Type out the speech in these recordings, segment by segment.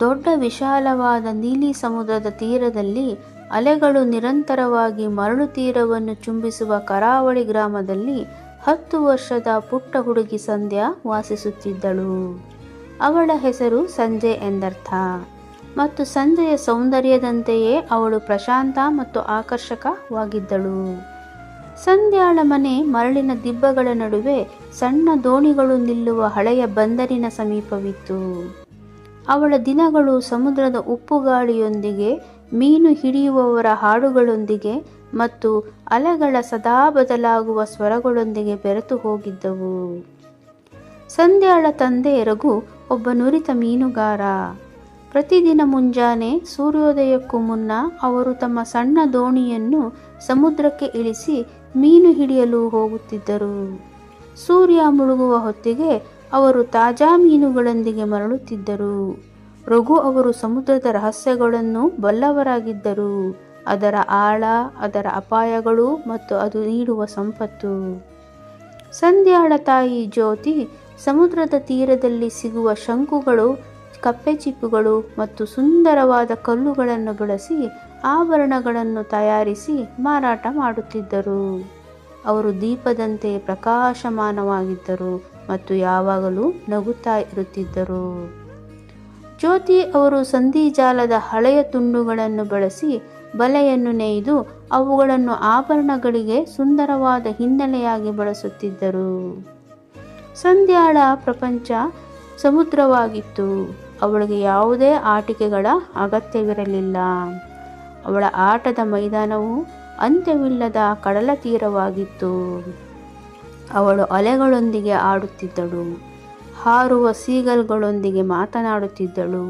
ದೊಡ್ಡ ವಿಶಾಲವಾದ ನೀಲಿ ಸಮುದ್ರದ ತೀರದಲ್ಲಿ ಅಲೆಗಳು ನಿರಂತರವಾಗಿ ಮರಳು ತೀರವನ್ನು ಚುಂಬಿಸುವ ಕರಾವಳಿ ಗ್ರಾಮದಲ್ಲಿ ಹತ್ತು ವರ್ಷದ ಪುಟ್ಟ ಹುಡುಗಿ ಸಂಧ್ಯಾ ವಾಸಿಸುತ್ತಿದ್ದಳು. ಅವಳ ಹೆಸರು ಸಂಜೆ ಎಂದರ್ಥ. ಮತ್ತು ಸಂಜೆಯ ಸೌಂದರ್ಯದಂತೆಯೇ ಅವಳು ಪ್ರಶಾಂತ ಮತ್ತು ಆಕರ್ಷಕವಾಗಿದ್ದಳು. ಸಂಧ್ಯಾಳ ಮನೆ ಮರಳಿನ ದಿಬ್ಬಗಳ ನಡುವೆ ಸಣ್ಣ ದೋಣಿಗಳು ನಿಲ್ಲುವ ಹಳೆಯ ಬಂದರಿನ ಸಮೀಪವಿತ್ತು. ಅವಳ ದಿನಗಳು ಸಮುದ್ರದ ಉಪ್ಪುಗಾಳಿಯೊಂದಿಗೆ, ಮೀನು ಹಿಡಿಯುವವರ ಹಾಡುಗಳೊಂದಿಗೆ ಮತ್ತು ಅಲೆಗಳ ಸದಾ ಬದಲಾಗುವ ಸ್ವರಗಳೊಂದಿಗೆ ಬೆರೆತು ಹೋಗಿದ್ದವು. ಸಂಧ್ಯಾಳ ತಂದೆ ರಘು ಒಬ್ಬ ನುರಿತ ಮೀನುಗಾರ. ಪ್ರತಿದಿನ ಮುಂಜಾನೆ ಸೂರ್ಯೋದಯಕ್ಕೂ ಮುನ್ನ ಅವರು ತಮ್ಮ ಸಣ್ಣ ದೋಣಿಯನ್ನು ಸಮುದ್ರಕ್ಕೆ ಇಳಿಸಿ ಮೀನು ಹಿಡಿಯಲು ಹೋಗುತ್ತಿದ್ದರು. ಸೂರ್ಯ ಮುಳುಗುವ ಹೊತ್ತಿಗೆ ಅವರು ತಾಜಾ ಮೀನುಗಳೊಂದಿಗೆ ಮರಳುತ್ತಿದ್ದರು. ರಘು ಅವರು ಸಮುದ್ರದ ರಹಸ್ಯಗಳನ್ನು ಬಲ್ಲವರಾಗಿದ್ದರು. ಅದರ ಆಳ, ಅದರ ಅಪಾಯಗಳು ಮತ್ತು ಅದು ನೀಡುವ ಸಂಪತ್ತು. ಸಂಧ್ಯಾಳ ತಾಯಿ ಜ್ಯೋತಿ ಸಮುದ್ರದ ತೀರದಲ್ಲಿ ಸಿಗುವ ಶಂಕುಗಳು ಕಪ್ಪೆ ಚಿಪ್ಪುಗಳು ಮತ್ತು ಸುಂದರವಾದ ಕಲ್ಲುಗಳನ್ನು ಬಳಸಿ ಆಭರಣಗಳನ್ನು ತಯಾರಿಸಿ ಮಾರಾಟ ಮಾಡುತ್ತಿದ್ದರು. ಅವರು ದೀಪದಂತೆ ಪ್ರಕಾಶಮಾನವಾಗಿದ್ದರು. ಮತ್ತು ಯಾವಾಗಲೂ ನಗುತ್ತಾ ಇರುತ್ತಿದ್ದರು. ಜ್ಯೋತಿ ಅವರು ಸಂಧಿಜಾಲದ ಹಳೆಯ ತುಂಡುಗಳನ್ನು ಬಳಸಿ ಬಲೆಯನ್ನು ನೇಯ್ದು ಅವುಗಳನ್ನು ಆಭರಣಗಳಿಗೆ ಸುಂದರವಾದ ಹಿನ್ನೆಲೆಯಾಗಿ ಬಳಸುತ್ತಿದ್ದರು. ಸಂಧ್ಯಾಳ ಪ್ರಪಂಚ ಸಮುದ್ರವಾಗಿತ್ತು. ಅವಳಿಗೆ ಯಾವುದೇ ಆಟಿಕೆಗಳ ಅಗತ್ಯವಿರಲಿಲ್ಲ. ಅವಳ ಆಟದ ಮೈದಾನವು ಅಂತ್ಯವಿಲ್ಲದ ಕಡಲ ತೀರವಾಗಿತ್ತು ಅವಳು ಅಲೆಗಳೊಂದಿಗೆ ಆಡುತ್ತಿದ್ದಳು, ಹಾರುವ ಸೀಗಲ್ಗಳೊಂದಿಗೆ ಮಾತನಾಡುತ್ತಿದ್ದಳು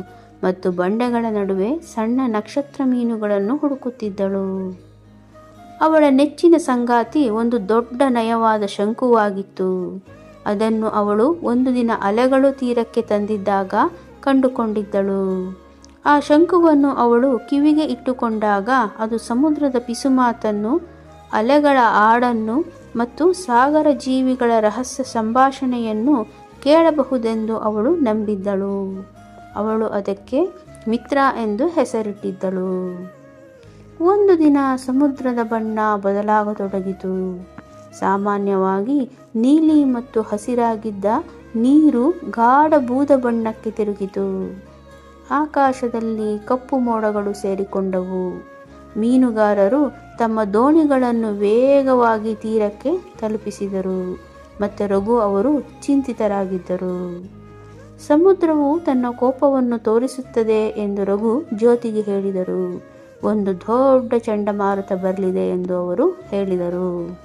ಮತ್ತು ಬಂಡೆಗಳ ನಡುವೆ ಸಣ್ಣ ನಕ್ಷತ್ರ ಮೀನುಗಳನ್ನು ಹುಡುಕುತ್ತಿದ್ದಳು. ಅವಳ ನೆಚ್ಚಿನ ಸಂಗಾತಿ ಒಂದು ದೊಡ್ಡ ನಯವಾದ ಶಂಕುವಾಗಿತ್ತು. ಅದನ್ನು ಅವಳು ಒಂದು ದಿನ ಅಲೆಗಳು ತೀರಕ್ಕೆ ತಂದಿದ್ದಾಗ ಕಂಡುಕೊಂಡಿದ್ದಳು. ಆ ಶಂಕುವನ್ನು ಅವಳು ಕಿವಿಗೆ ಇಟ್ಟುಕೊಂಡಾಗ ಅದು ಸಮುದ್ರದ ಪಿಸುಮಾತನ್ನು, ಅಲೆಗಳ ಹಾಡನ್ನು ಮತ್ತು ಸಾಗರ ಜೀವಿಗಳ ರಹಸ್ಯ ಸಂಭಾಷಣೆಯನ್ನು ಕೇಳಬಹುದೆಂದು ಅವಳು ನಂಬಿದ್ದಳು. ಅವಳು ಅದಕ್ಕೆ ಮಿತ್ರ ಎಂದು ಹೆಸರಿಟ್ಟಿದ್ದಳು. ಒಂದು ದಿನ ಸಮುದ್ರದ ಬಣ್ಣ ಬದಲಾಗತೊಡಗಿತು. ಸಾಮಾನ್ಯವಾಗಿ ನೀಲಿ ಮತ್ತು ಹಸಿರಾಗಿದ್ದ ನೀರು ಗಾಢ ಬೂದ ಬಣ್ಣಕ್ಕೆ ತಿರುಗಿತು. ಆಕಾಶದಲ್ಲಿ ಕಪ್ಪು ಮೋಡಗಳು ಸೇರಿಕೊಂಡವು. ಮೀನುಗಾರರು ತಮ್ಮ ದೋಣಿಗಳನ್ನು ವೇಗವಾಗಿ ತೀರಕ್ಕೆ ತಲುಪಿಸಿದರು. ಮತ್ತು ರಘು ಅವರು ಚಿಂತಿತರಾಗಿದ್ದರು. ಸಮುದ್ರವು ತನ್ನ ಕೋಪವನ್ನು ತೋರಿಸುತ್ತದೆ ಎಂದು ರಘು ಜ್ಯೋತಿಗೆ ಹೇಳಿದರು. ಒಂದು ದೊಡ್ಡ ಚಂಡಮಾರುತ ಬರಲಿದೆ ಎಂದು ಅವರು ಹೇಳಿದರು.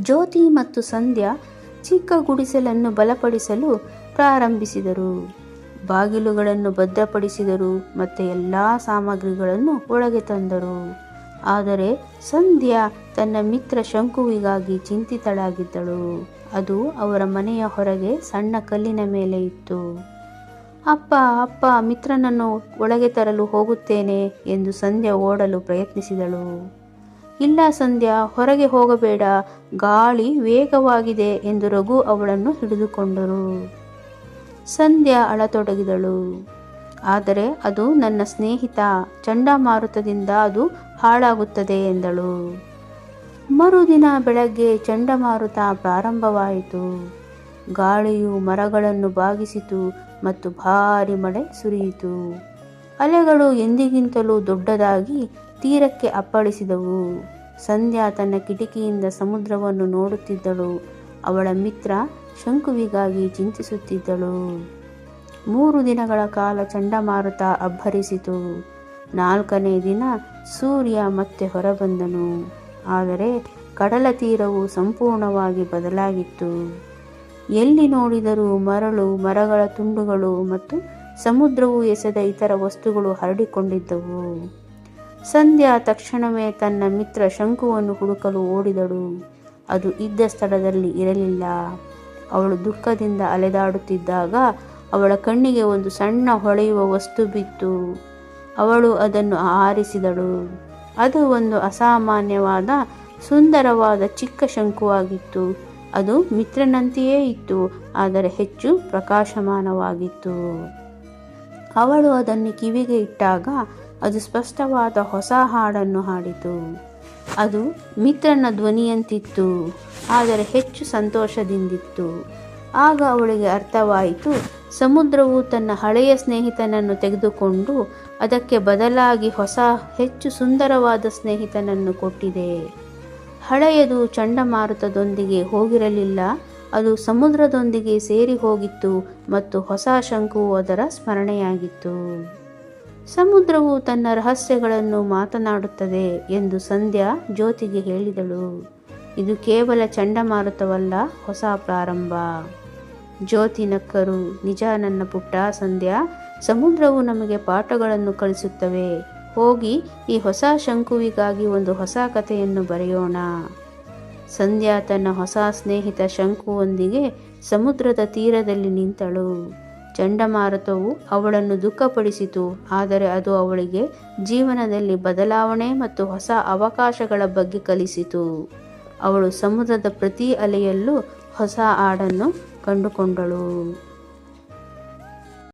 ಜ್ಯೋತಿ ಮತ್ತು ಸಂಧ್ಯಾ ಚಿಕ್ಕ ಗುಡಿಸಲನ್ನು ಬಲಪಡಿಸಲು ಪ್ರಾರಂಭಿಸಿದರು. ಬಾಗಿಲುಗಳನ್ನು ಭದ್ರಪಡಿಸಿದರು ಮತ್ತು ಎಲ್ಲ ಸಾಮಗ್ರಿಗಳನ್ನು ಒಳಗೆ ತಂದರು. ಆದರೆ ಸಂಧ್ಯಾ ತನ್ನ ಮಿತ್ರ ಶಂಕುವಿಗಾಗಿ ಚಿಂತಿತಳಾಗಿದ್ದಳು. ಅದು ಅವರ ಮನೆಯ ಹೊರಗೆ ಸಣ್ಣ ಕಲ್ಲಿನ ಮೇಲೆ ಇತ್ತು. ಅಪ್ಪ ಅಪ್ಪ, ಮಿತ್ರನನ್ನು ಒಳಗೆ ತರಲು ಹೋಗುತ್ತೇನೆ ಎಂದು ಸಂಧ್ಯಾ ಓಡಲು ಪ್ರಯತ್ನಿಸಿದಳು. ಇಲ್ಲ ಸಂಧ್ಯಾ, ಹೊರಗೆ ಹೋಗಬೇಡ, ಗಾಳಿ ವೇಗವಾಗಿದೆ ಎಂದು ರಘು ಅವಳನ್ನು ಹಿಡಿದುಕೊಂಡರು. ಸಂಧ್ಯಾ ಅಳತೊಡಗಿದಳು. ಆದರೆ ಅದು ನನ್ನ ಸ್ನೇಹಿತ, ಚಂಡಮಾರುತದಿಂದ ಅದು ಹಾಳಾಗುತ್ತದೆ ಎಂದಳು. ಮರುದಿನ ಬೆಳಗ್ಗೆ ಚಂಡಮಾರುತ ಪ್ರಾರಂಭವಾಯಿತು. ಗಾಳಿಯು ಮರಗಳನ್ನು ಬಾಗಿಸಿತು ಮತ್ತು ಭಾರಿ ಮಳೆ ಸುರಿಯಿತು. ಅಲೆಗಳು ಎಂದಿಗಿಂತಲೂ ದೊಡ್ಡದಾಗಿ ತೀರಕ್ಕೆ ಅಪ್ಪಳಿಸಿದವು. ಸಂಧ್ಯಾ ತನ್ನ ಕಿಟಕಿಯಿಂದ ಸಮುದ್ರವನ್ನು ನೋಡುತ್ತಿದ್ದಳು. ಅವಳ ಮಿತ್ರ ಶಂಕುವಿಗಾಗಿ ಚಿಂತಿಸುತ್ತಿದ್ದಳು. ಮೂರು ದಿನಗಳ ಕಾಲ ಚಂಡಮಾರುತ ಅಬ್ಬರಿಸಿತು. ನಾಲ್ಕನೇ ದಿನ ಸೂರ್ಯ ಮತ್ತೆ ಹೊರಬಂದನು. ಆದರೆ ಕಡಲ ತೀರವು ಸಂಪೂರ್ಣವಾಗಿ ಬದಲಾಗಿತ್ತು. ಎಲ್ಲಿ ನೋಡಿದರೂ ಮರಳು, ಮರಗಳ ತುಂಡುಗಳು ಮತ್ತು ಸಮುದ್ರವು ಎಸೆದ ಇತರ ವಸ್ತುಗಳು ಹರಡಿಕೊಂಡಿದ್ದವು. ಸಂಧ್ಯಾ ತಕ್ಷಣವೇ ತನ್ನ ಮಿತ್ರ ಶಂಕುವನ್ನು ಹುಡುಕಲು ಓಡಿದಳು. ಅದು ಇದ್ದ ಸ್ಥಳದಲ್ಲಿ ಇರಲಿಲ್ಲ. ಅವಳು ದುಃಖದಿಂದ ಅಲೆದಾಡುತ್ತಿದ್ದಾಗ ಅವಳ ಕಣ್ಣಿಗೆ ಒಂದು ಸಣ್ಣ ಹೊಳೆಯುವ ವಸ್ತು ಬಿತ್ತು. ಅವಳು ಅದನ್ನು ಆರಿಸಿದಳು. ಅದು ಒಂದು ಅಸಾಮಾನ್ಯವಾದ, ಸುಂದರವಾದ ಚಿಕ್ಕ ಶಂಕುವಾಗಿತ್ತು. ಅದು ಮಿತ್ರನಂತೆಯೇ ಇತ್ತು, ಆದರೆ ಹೆಚ್ಚು ಪ್ರಕಾಶಮಾನವಾಗಿತ್ತು. ಅವಳು ಅದನ್ನು ಕಿವಿಗೆ ಇಟ್ಟಾಗ ಅದು ಸ್ಪಷ್ಟವಾದ ಹೊಸ ಹಾಡನ್ನು ಹಾಡಿತು. ಅದು ಮಿತ್ರನ ಧ್ವನಿಯಂತಿತ್ತು, ಆದರೆ ಹೆಚ್ಚು ಸಂತೋಷದಿಂದಿತ್ತು. ಆಗ ಅವಳಿಗೆ ಅರ್ಥವಾಯಿತು, ಸಮುದ್ರವು ತನ್ನ ಹಳೆಯ ಸ್ನೇಹಿತನನ್ನು ತೆಗೆದುಕೊಂಡು ಅದಕ್ಕೆ ಬದಲಾಗಿ ಹೊಸ, ಹೆಚ್ಚು ಸುಂದರವಾದ ಸ್ನೇಹಿತನನ್ನು ಕೊಟ್ಟಿದೆ. ಹಳೆಯದು ಚಂಡಮಾರುತದೊಂದಿಗೆ ಹೋಗಿರಲಿಲ್ಲ, ಅದು ಸಮುದ್ರದೊಂದಿಗೆ ಸೇರಿ ಹೋಗಿತ್ತು ಮತ್ತು ಹೊಸ ಶಂಕುವು ಅದರ ಸ್ಮರಣೆಯಾಗಿತ್ತು. ಸಮುದ್ರವು ತನ್ನ ರಹಸ್ಯಗಳನ್ನು ಮಾತನಾಡುತ್ತದೆ ಎಂದು ಸಂಧ್ಯಾ ಜ್ಯೋತಿಗೆ ಹೇಳಿದಳು. ಇದು ಕೇವಲ ಚಂಡಮಾರುತವಲ್ಲ, ಹೊಸ ಪ್ರಾರಂಭ. ಜ್ಯೋತಿ ನಕ್ಕರು. ನಿಜ ನನ್ನ ಪುಟ್ಟ ಸಂಧ್ಯಾ, ಸಮುದ್ರವು ನಮಗೆ ಪಾಠಗಳನ್ನು ಕಲಿಸುತ್ತವೆ. ಹೋಗಿ ಈ ಹೊಸ ಶಂಕುವಿಗಾಗಿ ಒಂದು ಹೊಸ ಕಥೆಯನ್ನು ಬರೆಯೋಣ. ಸಂಧ್ಯಾ ತನ್ನ ಹೊಸ ಸ್ನೇಹಿತ ಶಂಕುವೊಂದಿಗೆ ಸಮುದ್ರದ ತೀರದಲ್ಲಿ ನಿಂತಳು. ಚಂಡಮಾರುತವು ಅವಳನ್ನು ದುಃಖಪಡಿಸಿತು, ಆದರೆ ಅದು ಅವಳಿಗೆ ಜೀವನದಲ್ಲಿ ಬದಲಾವಣೆ ಮತ್ತು ಹೊಸ ಅವಕಾಶಗಳ ಬಗ್ಗೆ ಕಲಿಸಿತು. ಅವಳು ಸಮುದ್ರದ ಪ್ರತಿ ಅಲೆಯಲ್ಲೂ ಹೊಸ ಹಾಡನ್ನು ಕಂಡುಕೊಂಡಳು.